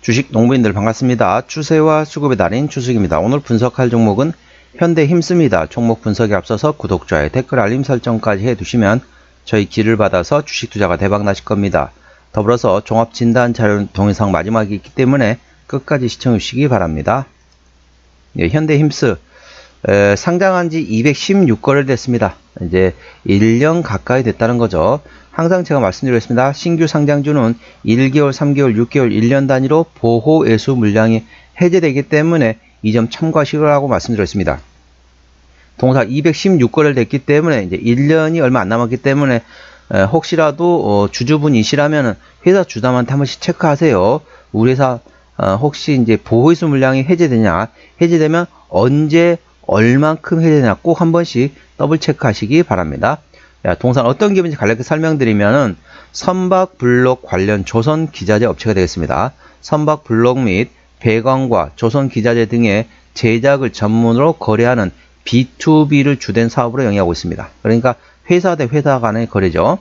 주식 농부인들 반갑습니다. 추세와 수급의 달인 추석입니다. 오늘 분석할 종목은 현대 힘씁니다. 종목 분석에 앞서서 구독, 좋아요, 댓글, 알림 설정까지 해두시면 저희 길을 받아서 주식 투자가 대박 나실 겁니다. 더불어서 종합 진단 자료 동영상 마지막이 있기 때문에 끝까지 시청해 주시기 바랍니다. 예, 현대 힘스 에, 상장한 지 216거래를 됐습니다. 이제 1년 가까이 됐다는 거죠. 항상 제가 말씀드렸습니다. 신규 상장주는 1개월, 3개월, 6개월, 1년 단위로 보호 애수 물량이 해제되기 때문에 이 점 참고하시라고 말씀드렸습니다. 동사 216거래를 됐기 때문에 이제 1년이 얼마 안 남았기 때문에 에, 혹시라도 어, 주주분이시라면 회사 주담한테 한 번씩 체크하세요. 우리 회사 어, 혹시 이제 보호의수 물량이 해제되냐 해제되면 언제 얼만큼 해제되냐 꼭 한 번씩 더블 체크하시기 바랍니다. 야, 동산 어떤 기업인지 간략히 설명드리면은 선박 블록 관련 조선 기자재 업체가 되겠습니다. 선박 블록 및 배관과 조선 기자재 등의 제작을 전문으로 거래하는 B2B를 주된 사업으로 영위하고 있습니다. 그러니까 회사 대 회사 간의 거래죠.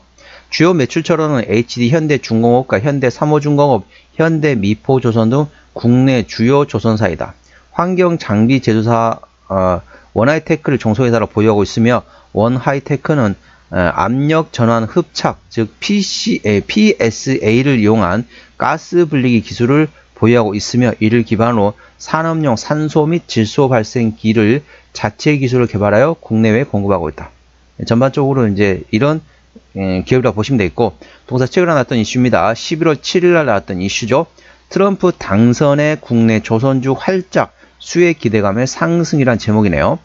주요 매출처로는 HD 현대 중공업과 현대 삼호중공업, 현대 미포조선 등 국내 주요 조선사이다. 환경 장비 제조사 어, 원하이테크를 종소회사로 보유하고 있으며 원하이테크는 어, 압력 전환 흡착 즉 PC, 에, PSA를 이용한 가스 분리기 기술을 보유하고 있으며 이를 기반으로 산업용 산소 및 질소 발생기를 자체 기술을 개발하여 국내외에 공급하고 있다. 전반적으로 이제 이런 에, 기업이라고 보시면 되겠고 동사 최근에 나왔던 이슈입니다. 11월 7일 날 나왔던 이슈죠. 트럼프 당선의 국내 조선주 활짝 수혜 기대감의 상승이란 제목이네요.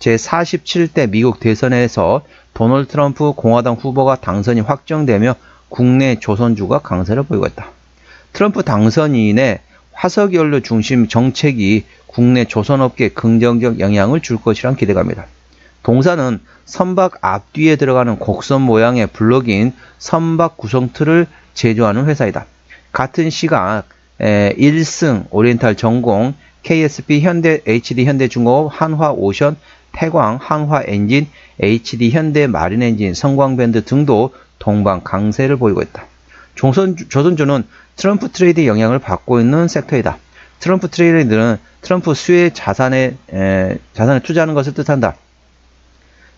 제47대 미국 대선에서 도널드 트럼프 공화당 후보가 당선이 확정되며 국내 조선주가 강세를 보이고 있다. 트럼프 당선인의 화석연료 중심 정책이 국내 조선업계에 긍정적 영향을 줄 것이란 기대감이다. 동사는 선박 앞뒤에 들어가는 곡선 모양의 블록인 선박 구성틀을 제조하는 회사이다. 같은 시각 1승 오리엔탈 전공 KSP 현대 HD 현대중공업 한화 오션 태광 한화 엔진 HD 현대 마린 엔진 성광밴드 등도 동방 강세를 보이고 있다. 조선, 조선주는 트럼프 트레이드의 영향을 받고 있는 섹터이다. 트럼프 트레이드는 트럼프 수혜 자산에, 에, 자산에 투자하는 것을 뜻한다.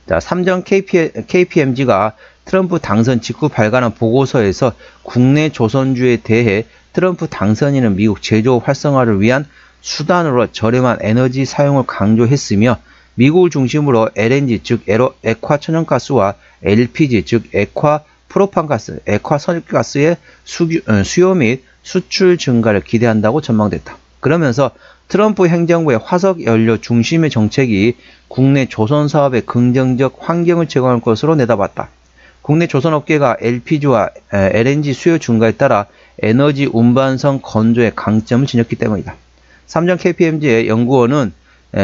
자, 삼정 KP, KPMG가 트럼프 당선 직후 발간한 보고서에서 국내 조선주에 대해 트럼프 당선인은 미국 제조업 활성화를 위한 수단으로 저렴한 에너지 사용을 강조했으며 미국을 중심으로 LNG 즉 액화 천연가스와 LPG 즉 액화 프로판가스, 액화 선입가스의 어, 수요 및 수출 증가를 기대한다고 전망됐다. 그러면서 트럼프 행정부의 화석 연료 중심의 정책이 국내 조선 사업에 긍정적 환경을 제공할 것으로 내다봤다. 국내 조선 업계가 LPG와 LNG 수요 증가에 따라 에너지 운반성 건조의 강점을 지녔기 때문이다. 삼성 KPMG의 연구원은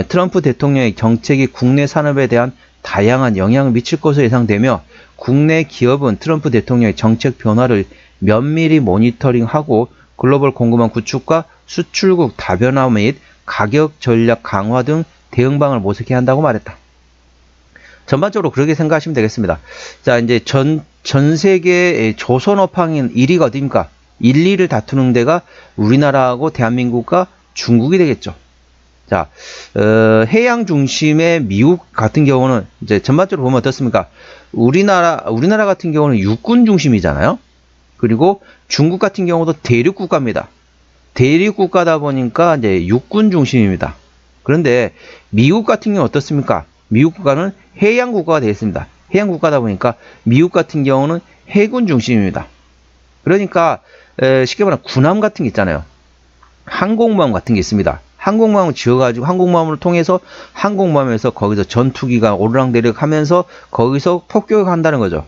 트럼프 대통령의 정책이 국내 산업에 대한 다양한 영향을 미칠 것으로 예상되며 국내 기업은 트럼프 대통령의 정책 변화를 면밀히 모니터링하고 글로벌 공급망 구축과 수출국 다변화 및 가격 전략 강화 등 대응방을 모색해야 한다고 말했다. 전반적으로 그렇게 생각하시면 되겠습니다. 자, 이제 전, 전 세계 조선업황인 1위가 어디입니까? 1, 2를 다투는 데가 우리나라하고 대한민국과 중국이 되겠죠. 자, 어, 해양 중심의 미국 같은 경우는 이제 전반적으로 보면 어떻습니까? 우리나라, 우리나라 같은 경우는 육군 중심이잖아요. 그리고 중국 같은 경우도 대륙 국가입니다. 대륙 국가다 보니까 이제 육군 중심입니다. 그런데 미국 같은 경우 어떻습니까? 미국 국가는 해양 국가가 되겠습니다. 해양 국가다 보니까 미국 같은 경우는 해군 중심입니다. 그러니까 에, 쉽게 말하면 군함 같은 게 있잖아요. 항공모함 같은 게 있습니다. 항공모함을 지어가지고 항공모함을 통해서 항공모함에서 거기서 전투기가 오르락내리락 하면서 거기서 폭격을 한다는 거죠.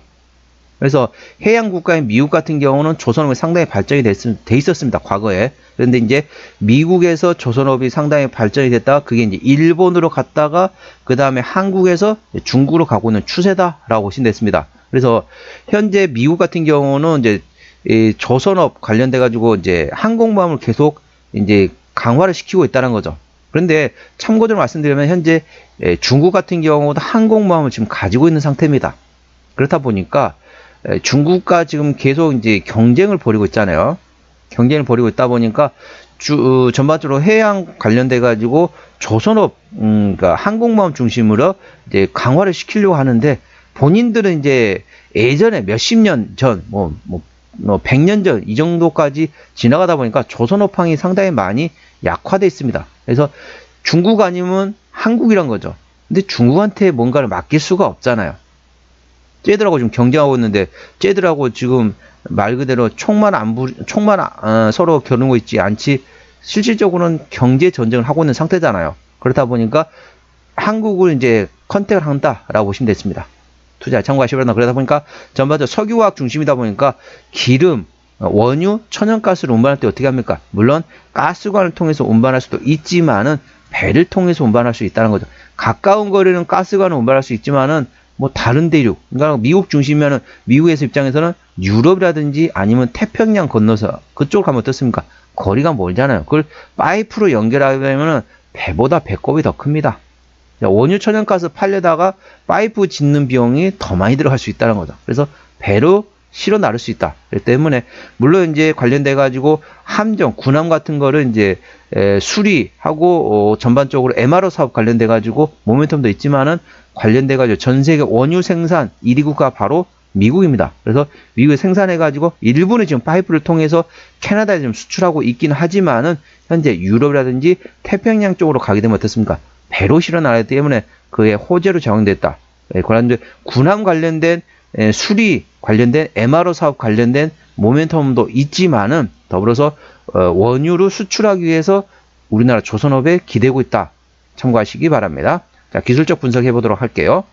그래서 해양 국가인 미국 같은 경우는 조선업이 상당히 발전이 됐, 돼 있었습니다. 과거에. 그런데 이제 미국에서 조선업이 상당히 발전이 됐다가 그게 이제 일본으로 갔다가 그 다음에 한국에서 중국으로 가고 있는 추세다라고 보시면 됐습니다. 그래서 현재 미국 같은 경우는 이제 조선업 관련돼 가지고 이제 항공모함을 계속 이제 강화를 시키고 있다는 거죠. 그런데 참고적으로 말씀드리면 현재 중국 같은 경우도 항공모함을 지금 가지고 있는 상태입니다. 그렇다 보니까 중국과 지금 계속 이제 경쟁을 벌이고 있잖아요. 경쟁을 벌이고 있다 보니까 주 어, 전반적으로 해양 관련돼 가지고 조선업 음, 그러니까 항공모함 중심으로 이제 강화를 시키려고 하는데 본인들은 이제 예전에 몇십 년 전, 뭐, 뭐, 뭐 100년 전 이 정도까지 지나가다 보니까 조선업황이 상당히 많이 약화돼 있습니다. 그래서 중국 아니면 한국이란 거죠. 근데 중국한테 뭔가를 맡길 수가 없잖아요. 쟤들하고 지금 경쟁하고 있는데 쟤들하고 지금 말 그대로 총만 안 부, 총만 아, 서로 겨누고 있지 않지 실질적으로는 경제 전쟁을 하고 있는 상태잖아요. 그렇다 보니까 한국을 이제 컨택을 한다라고 보시면 됐습니다. 투자 참고하시 바랍니다. 그러다 보니까 전반적으로 석유화학 중심이다 보니까 기름, 어, 원유, 천연가스를 운반할 때 어떻게 합니까? 물론 가스관을 통해서 운반할 수도 있지만은 배를 통해서 운반할 수 있다는 거죠. 가까운 거리는 가스관을 운반할 수 있지만은 뭐 다른 대륙, 그러니까 미국 중심이면은 미국에서 입장에서는 유럽이라든지 아니면 태평양 건너서 그쪽으로 가면 어떻습니까? 거리가 멀잖아요. 그걸 파이프로 연결하려면은 배보다 배꼽이 더 큽니다. 원유 천연가스 팔려다가 파이프 짓는 비용이 더 많이 들어갈 수 있다는 거죠. 그래서 배로 실어 나를 수 있다. 그렇기 때문에 물론 이제 관련돼 가지고 함정, 군함 같은 거를 이제 에, 수리하고 어, 전반적으로 MRO 사업 관련돼 가지고 모멘텀도 있지만은 관련돼 가지고 전 세계 원유 생산 1위 국가 바로 미국입니다. 그래서 미국에 생산해 가지고 일부는 지금 파이프를 통해서 캐나다에 좀 수출하고 있긴 하지만은 현재 유럽이라든지 태평양 쪽으로 가게 되면 어떻습니까? 배로 실어 나가기 때문에 그의 호재로 적용됐다. 예, 그런데 군함 관련된 예, 수리 관련된 MRO 사업 관련된 모멘텀도 있지만은 더불어서 어, 원유로 수출하기 위해서 우리나라 조선업에 기대고 있다. 참고하시기 바랍니다. 자, 기술적 분석해 보도록 할게요.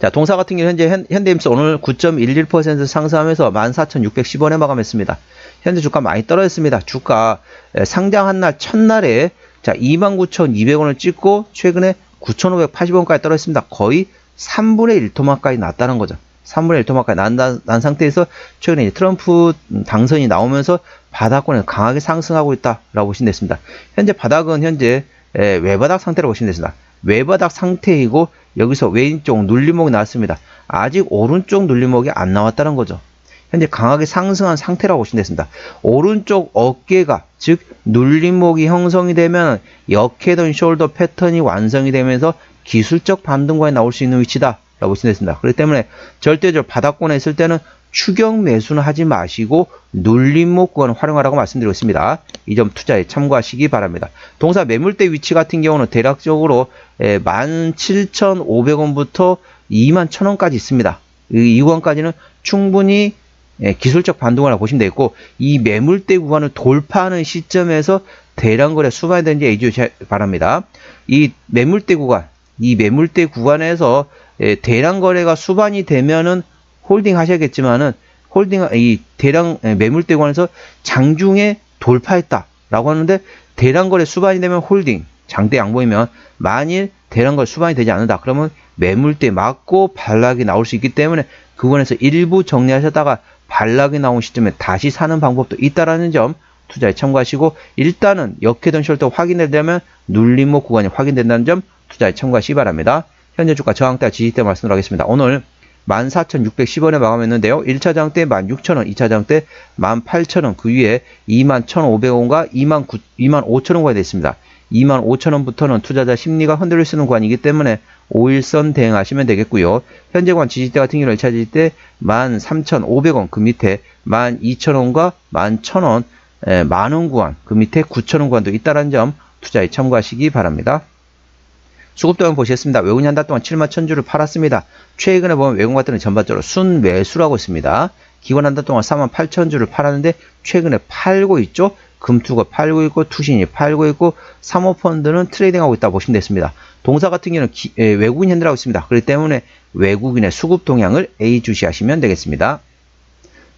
자, 동사 같은 경우 현재 현, 현대임스 오늘 9.11% 상승하면서 14,610원에 마감했습니다. 현재 주가 많이 떨어졌습니다. 주가 에, 상장한 날 첫날에 자, 29,200원을 찍고 최근에 9,580원까지 떨어졌습니다. 거의 3분의 1토막까지 났다는 거죠. 3분의 1토막까지 난, 난, 난 상태에서 최근에 트럼프 당선이 나오면서 바닥권을 강하게 상승하고 있다라고 보시면 됐습니다. 현재 바닥은 현재 에, 외바닥 상태라고 보시면 됐습니다. 외바닥 상태이고 여기서 왼쪽 눌림목이 나왔습니다. 아직 오른쪽 눌림목이 안 나왔다는 거죠. 현재 강하게 상승한 상태라고 보시면 됐습니다. 오른쪽 어깨가 즉 눌림목이 형성이 되면 역헤던 숄더 패턴이 완성이 되면서 기술적 반등권에 나올 수 있는 위치다 라고 보시면 됐습니다. 그렇기 때문에 절대적으로 바닥권에 있을 때는 추격 매수는 하지 마시고 눌림목 구간을 활용하라고 말씀드리고 있습니다. 이 점 투자에 참고하시기 바랍니다. 동사 매물대 위치 같은 경우는 대략적으로 17,500원부터 21,000원까지 있습니다. 이 구간까지는 충분히 예, 기술적 반동이라고 보시면 되겠고 이 매물대 구간을 돌파하는 시점에서 대량 거래 수반이 되는지 해주시 바랍니다. 이 매물대 구간, 이 매물대 구간에서 예, 대량 거래가 수반이 되면은 홀딩 하셔야겠지만은 홀딩 이 대량 예, 매물대 구간에서 장중에 돌파했다라고 하는데 대량 거래 수반이 되면 홀딩, 장대 양보이면 만일 대량 거래 수반이 되지 않는다 그러면 매물대 맞고 반락이 나올 수 있기 때문에 그건에서 일부 정리하셨다가 반락이 나온 시점에 다시 사는 방법도 있다라는 점 투자에 참고하시고 일단은 역회전 숄더 확인을 되면 눌림목 구간이 확인된다는 점 투자에 참고하시기 바랍니다. 현재 주가 저항대 지지대 말씀을 하겠습니다. 오늘 14,610원에 마감했는데요. 1차 장대 16,000원, 2차 장대 18,000원, 그 위에 21,500원과 29, 25,000원까지 됐습니다. 25,000원부터는 투자자 심리가 흔들릴 수 있는 구간이기 때문에 5일선 대응하시면 되겠고요. 현재 관 지지대 같은 경우는 1차 지지대 13,500원 그 밑에 12,000원과 11,000원 만원 구간 그 밑에 9,000원 구간도 있다는 점 투자에 참고하시기 바랍니다. 수급도 한번 보시겠습니다. 외국인 한 달 동안 7만 천주를 팔았습니다. 최근에 보면 외국 같은 은 전반적으로 순매수라고 있습니다. 기관 한 달 동안 4만 8천 주를 팔았는데 최근에 팔고 있죠. 금투가 팔고 있고 투신이 팔고 있고 사모펀드는 트레이딩하고 있다 보시면 됐습니다. 동사 같은 경우는 기, 에, 외국인 핸들하고 있습니다. 그렇기 때문에 외국인의 수급 동향을 A 주시하시면 되겠습니다.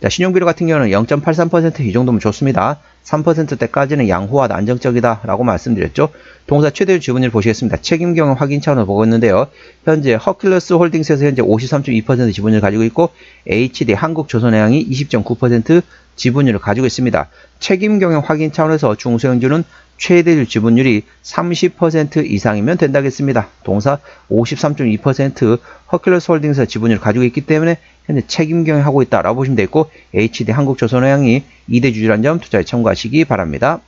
자, 신용비율 같은 경우는 0.83%이 정도면 좋습니다. 3%대까지는 양호하다, 안정적이다 라고 말씀드렸죠. 동사 최대율 지분율 보시겠습니다. 책임 경영 확인 차원으로 보고 있는데요. 현재 허큘러스 홀딩스에서 현재 53.2% 지분율을 가지고 있고 HD 한국조선해양이 20.9% 지분율을 가지고 있습니다. 책임 경영 확인 차원에서 중소형주는 최대주 지분율이 30% 이상이면 된다겠습니다. 동사 53.2% 허큘러스 홀딩스 지분율을 가지고 있기 때문에 현재 책임 경영하고 있다라고 보시면 되고 HD 한국조선해양이 2대 주주란 점 투자에 참고하시기 바랍니다.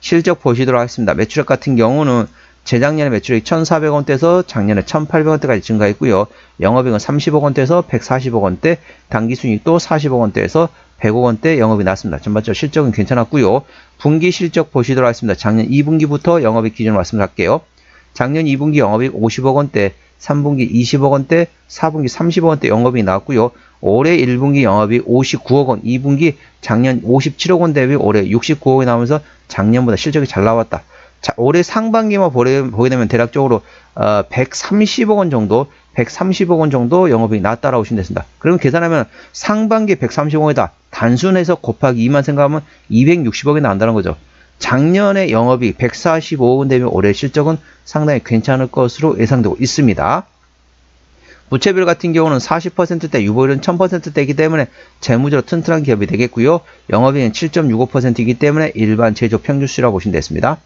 실적 보시도록 하겠습니다. 매출액 같은 경우는 재작년에 매출액이 1,400원대에서 작년에 1,800원대까지 증가했고요. 영업이익은 30억 원대에서 140억 원대, 당기순이익도 40억 원대에서 100억 원대 영업이 났습니다. 전반적으로 실적은 괜찮았고요. 분기 실적 보시도록 하겠습니다. 작년 2분기부터 영업이익 기준으로 말씀드릴게요. 작년 2분기 영업이익 50억 원대, 3분기 20억 원대, 4분기 30억 원대 영업이 나왔고요. 올해 1분기 영업이 59억 원, 2분기 작년 57억 원 대비 올해 69억 원이 나오면서 작년보다 실적이 잘 나왔다. 자, 올해 상반기만 보게, 되면 대략적으로 어, 130억 원 정도, 130억 원 정도 영업이 나왔다라고 보시면 됩니다. 그러면 계산하면 상반기 130억 원이다. 단순해서 곱하기 2만 생각하면 260억이 나온다는 거죠. 작년에 영업이 145억 원 되면 올해 실적은 상당히 괜찮을 것으로 예상되고 있습니다. 부채비율 같은 경우는 40%대, 유보율은 1000%대이기 때문에 재무적으로 튼튼한 기업이 되겠고요. 영업이익은 7.65%이기 때문에 일반 제조 평균수라고 보시면 되겠습니다.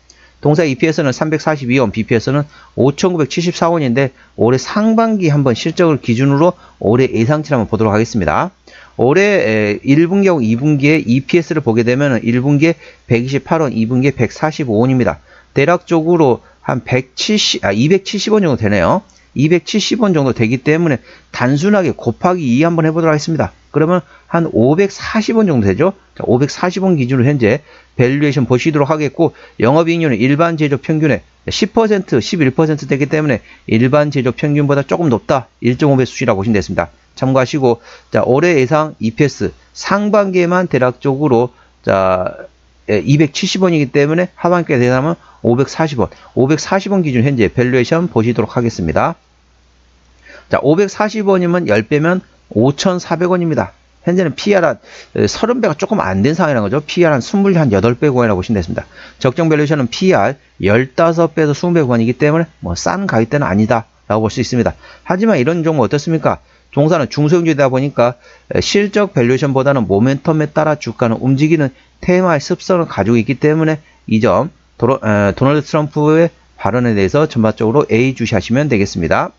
동사 EPS는 342원, BPS는 5,974원인데 올해 상반기 한번 실적을 기준으로 올해 예상치를 한번 보도록 하겠습니다. 올해 1분기하고 2분기에 EPS를 보게 되면 1분기에 128원, 2분기에 145원입니다. 대략적으로 한 170, 아, 270원 정도 되네요. 270원 정도 되기 때문에 단순하게 곱하기 2 한번 해보도록 하겠습니다. 그러면 한 540원 정도 되죠? 자, 540원 기준으로 현재 밸류에이션 보시도록 하겠고 영업이익률은 일반 제조 평균의 10% 11% 되기 때문에 일반 제조 평균보다 조금 높다 1.5배 수치라고 보시면 되겠습니다. 참고하시고 자 올해 예상 EPS 상반기에만 대략적으로 자 270원이기 때문에 하반기에 대하면 540원 540원 기준 현재 밸류에이션 보시도록 하겠습니다. 자 540원이면 10배면 5,400원입니다. 현재는 PR 한 30배가 조금 안 된 상황이라는 거죠. PR 한 20, 한 8배 구간이라고 보시면 되겠습니다. 적정 밸류에이션은 PR 15배에서 20배 구간이기 때문에 뭐 싼 가격대는 아니다. 라고 볼 수 있습니다. 하지만 이런 종목 어떻습니까? 종사는 중소형주이다 보니까 실적 밸류에이션보다는 모멘텀에 따라 주가는 움직이는 테마의 습성을 가지고 있기 때문에 이 점 도널드 트럼프의 발언에 대해서 전반적으로 A 주시하시면 되겠습니다.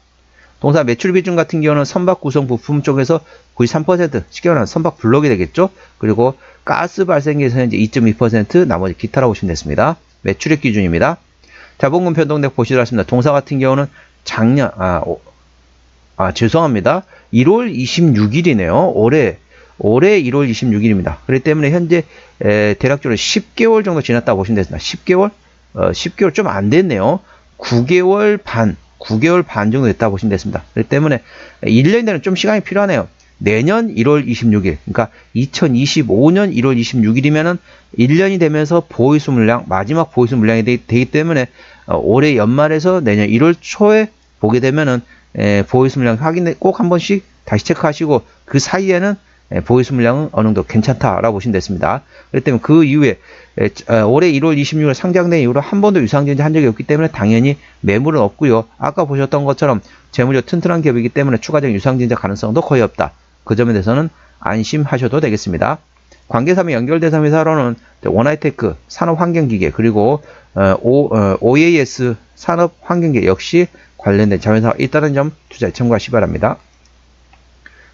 동사 매출 비중 같은 경우는 선박 구성 부품 쪽에서 93% 쉽게 말하면 선박 블록이 되겠죠. 그리고 가스 발생기에서 현재 2.2% 나머지 기타라고 보시면 됐습니다. 매출액 기준입니다. 자본금 변동액 보시도록 하겠습니다. 동사 같은 경우는 작년 아, 오, 아 죄송합니다. 1월 26일이네요. 올해 올해 1월 26일입니다. 그렇기 때문에 현재 에, 대략적으로 10개월 정도 지났다고 보시면 됩니다. 10개월? 어, 10개월 좀 안 됐네요. 9개월 반 9개월 반 정도 됐다고 보시면 됐습니다. 그렇기 때문에 1년 되는 좀 시간이 필요하네요. 내년 1월 26일, 그러니까 2025년 1월 26일이면은 1년이 되면서 보이수 물량, 마지막 보이수 물량이 되, 기 때문에 어, 올해 연말에서 내년 1월 초에 보게 되면은 에, 보이수 물량 확인 꼭 한 번씩 다시 체크하시고 그 사이에는 예, 보이수 물량은 어느 정도 괜찮다라고 보시면 됐습니다. 그렇기 때문에 그 이후에 예, 어, 올해 1월 26일 상장된 이후로 한 번도 유상증자 한 적이 없기 때문에 당연히 매물은 없고요. 아까 보셨던 것처럼 재물이 튼튼한 기업이기 때문에 추가적인 유상증자 가능성도 거의 없다. 그 점에 대해서는 안심하셔도 되겠습니다. 관계사면 연결대상 회사로는 원하이테크 산업환경기계 그리고 어, 오, 어, OAS 산업환경기계 역시 관련된 자회사가 있다는 점 투자에 참고하시 기 바랍니다.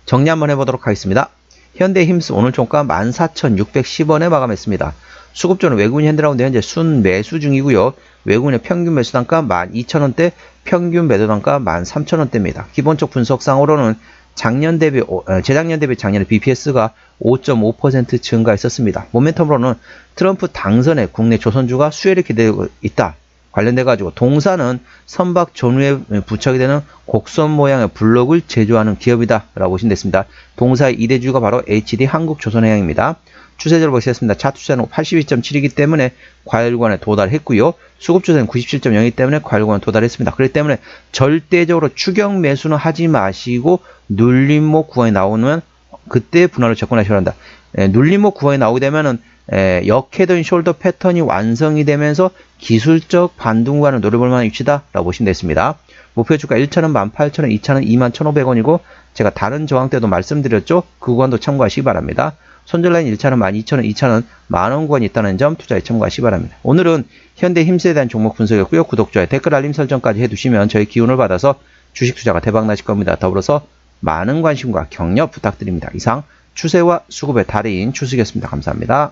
정리 한번 해보도록 하겠습니다. 현대힘스 오늘 종가 14,610원에 마감했습니다. 수급조는 외국인 핸드라운드 현재 순 매수 중이고요. 외국인의 평균 매수 단가 12,000원대, 평균 매도 단가 13,000원대입니다. 기본적 분석상으로는 작년 대비 어, 재작년 대비 작년에 BPS가 5.5% 증가했었습니다. 모멘텀으로는 트럼프 당선에 국내 조선주가 수혜를 기대고 있다. 관련돼 가지고 동사는 선박 전후에 부착이 되는 곡선 모양의 블록을 제조하는 기업이다 라고 보시면 됐습니다. 동사의 2대주가 바로 HD 한국조선해양입니다. 추세적으로 보시겠습니다. 추세는 82.7이기 때문에 과열관에 도달했고요. 수급 추세는 97.0이기 때문에 과열관에 도달했습니다. 그렇기 때문에 절대적으로 추격 매수는 하지 마시고 눌림목 구간이 나오면 그때 분할을 접근하셔야 한다. 예, 눌림목 구간이 나오게 되면은 에, 역헤드인 숄더 패턴이 완성이 되면서 기술적 반등구간을 노려볼 만한 위치다라고 보시면 되겠습니다. 목표 주가 1차는 18,000원, 2차는 21,500원이고 제가 다른 저항 때도 말씀드렸죠. 그 구간도 참고하시기 바랍니다. 손절라인 1차는 12,000원, 2차는 만원권이 있다는 점 투자에 참고하시기 바랍니다. 오늘은 현대 힘스에 대한 종목 분석이었고요. 구독, 좋아요, 댓글 알림 설정까지 해두시면 저희 기운을 받아서 주식 투자가 대박 나실 겁니다. 더불어서 많은 관심과 격려 부탁드립니다. 이상 추세와 수급의 달인 추석이었습니다. 감사합니다.